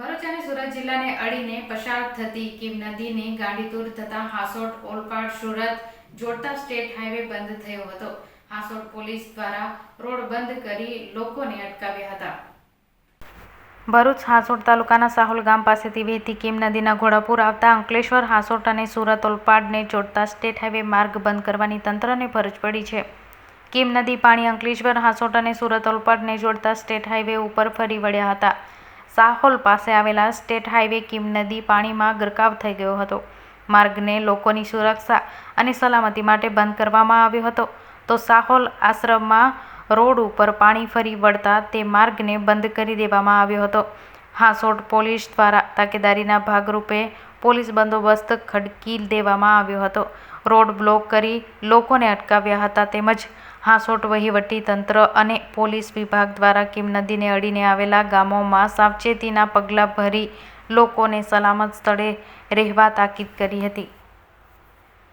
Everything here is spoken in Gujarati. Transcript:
ભરૂચ અને સુરત જિલ્લાને અડીને પસાર થતી કિમ નદીને ગાંડીતુર થતા હાસોટ, ઓલપાડ, સુરત જોડતા સ્ટેટ હાઈવે બંધ થયો હતો. હાસોટ પોલીસ દ્વારા રોડ બંધ કરી લોકોને અટકાવ્યા હતા. ભરૂચ હાસોટ તાલુકાના સાહોલ ગામ પાસેથી વહેતી કિમ નદીના ઘોડાપુર આવતા અંકલેશ્વર, હાસોટ અને સુરત, ઓલપાડને જોડતા સ્ટેટ હાઈવે માર્ગ બંધ કરવાની તંત્રને ફરજ પડી છે. કિમ નદી, પાણી અંકલેશ્વર, હાસોટ અને સુરત, ઓલપાડને જોડતા સ્ટેટ હાઈવે ઉપર ફરી વળ્યા હતા. સાહોલ પાસે આવેલા સ્ટેટ હાઈવે કિમ નદી પાણીમાં ગરકાવ થઈ ગયો હતો. માર્ગને લોકોની સુરક્ષા અને સલામતી માટે બંધ કરવામાં આવ્યો હતો. તો સાહોલ આશ્રમમાં રોડ ઉપર પાણી ફરી વળતા તે માર્ગને બંધ કરી દેવામાં આવ્યો હતો. હાસોટ પોલીસ દ્વારા તાકેદારીના ભાગરૂપે પોલીસ બંદોબસ્ત ખડકી દેવામાં આવ્યો હતો. રોડ બ્લોક કરી લોકોને અટકાવ્યા હતા તેમજ હાસોટ વહીવટી તંત્ર અને પોલીસ વિભાગ દ્વારા કિમ નદીને અડીને આવેલા ગામોમાં સાવચેતીના પગલાં ભરી લોકોને સલામત સ્થળે રહેવા તાકીદ કરી હતી.